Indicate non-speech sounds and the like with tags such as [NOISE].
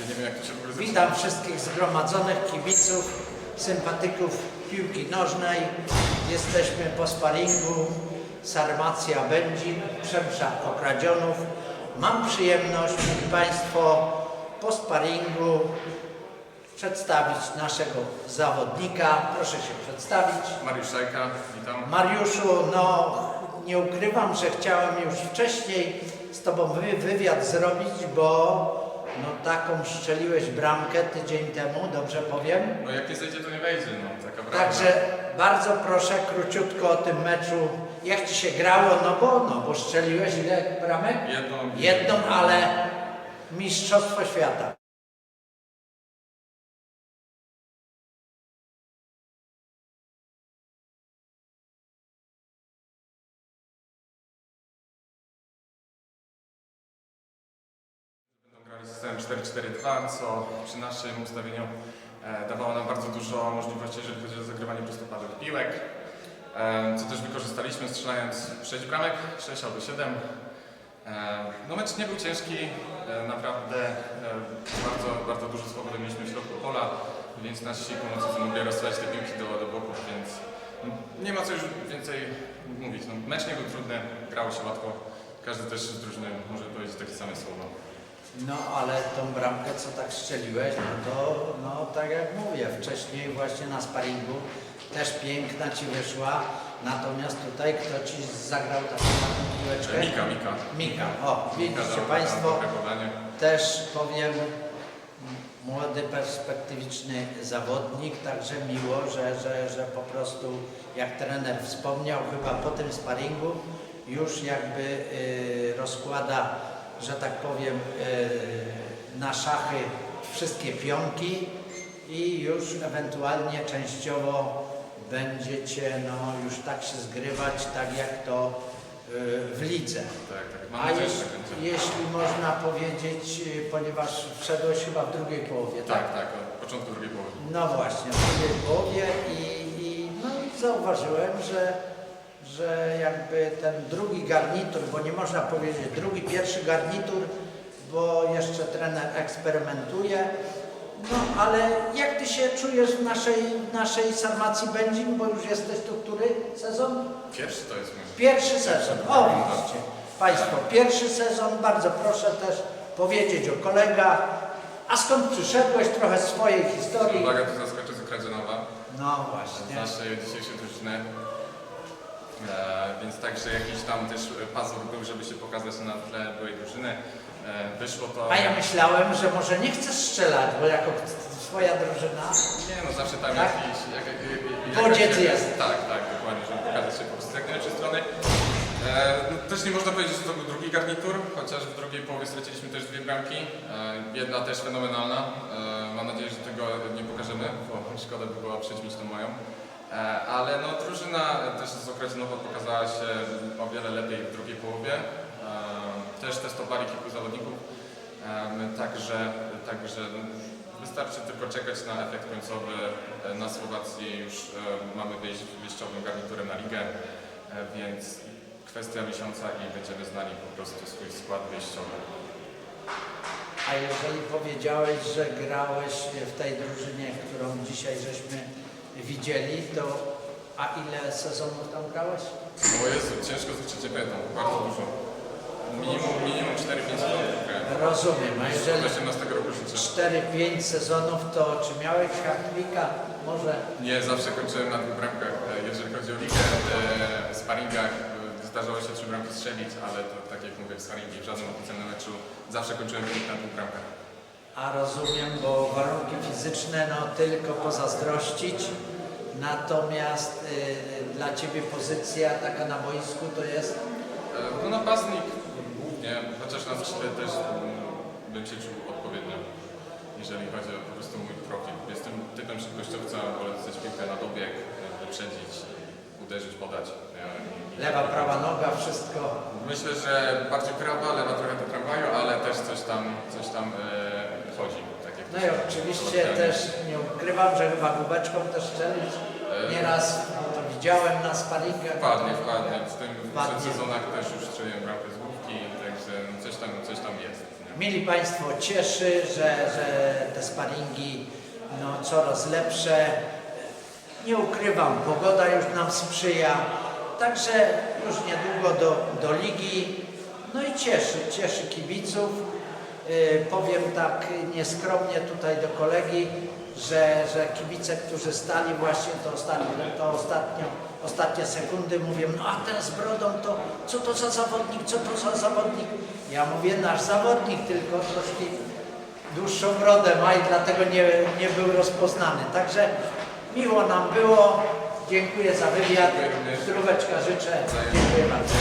Ja nie wiem jak to się w ogóle zaczyna. Witam wszystkich zgromadzonych kibiców, sympatyków piłki nożnej. Jesteśmy po sparingu Sarmacja Będzin, Przemsza Okradzionów. Mam przyjemność, Państwo, po sparingu przedstawić naszego zawodnika. Proszę się przedstawić. Mariusz Szajka, witam. Mariuszu, no nie ukrywam, że chciałem już wcześniej z Tobą wy- wywiad zrobić, bo no taką strzeliłeś bramkę tydzień temu, dobrze powiem. No jak nie zejdzie, to nie wejdzie, no taka prawda. Także bardzo proszę króciutko o tym meczu. Jak Ci się grało? No bo, no bo strzeliłeś ile bramek? Jedną. Jedną, ale Mistrzostwo Świata. 4-4-2, co przy naszym ustawieniu e, dawało nam bardzo dużo możliwości, jeżeli chodzi o zagrywanie prostopadłych piłek. E, co też wykorzystaliśmy, strzelając 6 bramek, 6 albo 7. E, no mecz nie był ciężki, naprawdę bardzo, bardzo dużo swobody mieliśmy w środku pola, więc nasi pomocnicy mogli rozsłać te piłki do, do boków, więc no, nie ma co już więcej mówić. No, mecz nie był trudny, grało się łatwo. Każdy też z drużyny może powiedzieć takie same słowa. No ale tą bramkę, co tak strzeliłeś, no to no tak jak mówię, wcześniej właśnie na sparingu też piękna Ci wyszła, natomiast tutaj kto Ci zagrał taką ładną piłeczkę? Mika, Mika. Mika, o Mika widzicie dał Państwo, dobre podanie. też powiem młody, perspektywiczny zawodnik, także miło, że, że, że po prostu jak trener wspomniał, chyba po tym sparingu już jakby y, rozkłada, że tak powiem, y, na szachy wszystkie pionki i już ewentualnie częściowo będziecie no, już tak się zgrywać, tak jak to y, w lidze. Tak, tak. A jeśli, tak jeśli można powiedzieć, y, ponieważ wszedłeś chyba w drugiej połowie, tak? Tak, tak, od początku drugiej połowy. No właśnie, w drugiej połowie i, i, no i zauważyłem, że, że jakby ten drugi garnitur, bo nie można powiedzieć drugi, pierwszy garnitur, bo jeszcze trener eksperymentuje. No ale jak Ty się czujesz w naszej, naszej Sarmacji Będzin, bo już jesteś tu który sezon? Pierwszy to jest mój. Pierwszy sezon. O, widzicie. Państwo, pierwszy sezon. Bardzo proszę też powiedzieć o kolegach. A skąd przyszedłeś? Trochę swojej historii. Uwaga, tu zaskoczy z Kradzianowa, No z właśnie. naszej dzisiejszej drużyny. E, więc także jakiś tam też pazur był, żeby się pokazać na tle byłej drużyny. E, wyszło to... A ja myślałem, że może nie chcesz strzelać, bo jako swoja drużyna. Nie no, zawsze tam Tak? jakiś... Jak, jak, jak, jest. Tak, tak, dokładnie, żeby pokazać się po prostu z jak najlepszej strony. E, no, też nie można powiedzieć, że to był drugi garnitur, chociaż w drugiej połowie straciliśmy też dwie bramki. E, jedna też fenomenalna. E, mam nadzieję, że tego nie pokażemy, bo [LAUGHS] szkoda by było przyćmić tą moją. E, ale no, drużyna też z Okradzinowa pokazała się o wiele lepiej w drugiej połowie. E, też testowali kilku zawodników. E, także, także wystarczy tylko czekać na efekt końcowy. Na Słowacji już mamy wyjść wyjściowym garniturem na ligę, więc kwestia miesiąca i będziemy znali po prostu swój skład wyjściowy. A jeżeli powiedziałeś, że grałeś w tej drużynie, którą dzisiaj żeśmy widzieli, to a ile sezonów tam grałeś? O Jezu, ciężko zliczyć, nie pamiętam, bardzo dużo. Minimum, minimum 4-5 lat grałem. Rozumiem, a jeżeli 18 roku życia. 4-5 sezonów, to czy miałeś hartwika? Może Nie, zawsze kończyłem na dwóch bramkach. E, Jeżeli chodzi o ligę, e, w sparingach e, zdarzało się trzy bramki strzelić, ale to tak jak mówię, w sparingi w żadnym oficjalnym meczu zawsze kończyłem wynik na dwóch bramkach. A rozumiem, bo warunki fizyczne no tylko pozazdrościć. Natomiast y, dla Ciebie pozycja taka na boisku to jest E, No napastnik głównie, chociaż na skrzydle też mm, bym się czuł odpowiednio, jeżeli chodzi o po prostu mój profil. Jestem typem szybkościowca, wolę dostać piłkę na dobieg, wyprzedzić, uderzyć, podać. I- lewa, prawa noga, wszystko. Myślę, że bardziej prawa, lewa trochę do tramwaju, ale też coś tam, coś tam e, chodzi. No i oczywiście też nie ukrywam, że chyba główeczką też strzelić. E, Nieraz to widziałem na sparingach. Wpadnie, wpadnie. W tym Wpadnie. sezonach też już strzeliłem bramkę z główki, także coś tam, coś tam jest. Mili Państwo, cieszy, że, że te sparingi no, coraz lepsze. Nie ukrywam, pogoda już nam sprzyja, także już niedługo do, do ligi. No i cieszy, cieszy kibiców. Yy, powiem tak nieskromnie tutaj do kolegi, że, że kibice, którzy stali właśnie to ostatnio, to ostatnio, ostatnie sekundy mówią, no a ten z brodą to co to za zawodnik, co to za zawodnik? Ja mówię, nasz zawodnik, tylko troszkę dłuższą brodę ma i dlatego nie, nie był rozpoznany. Także miło nam było. Dziękuję za wywiad. Zdróweczka życzę. Dziękuję bardzo.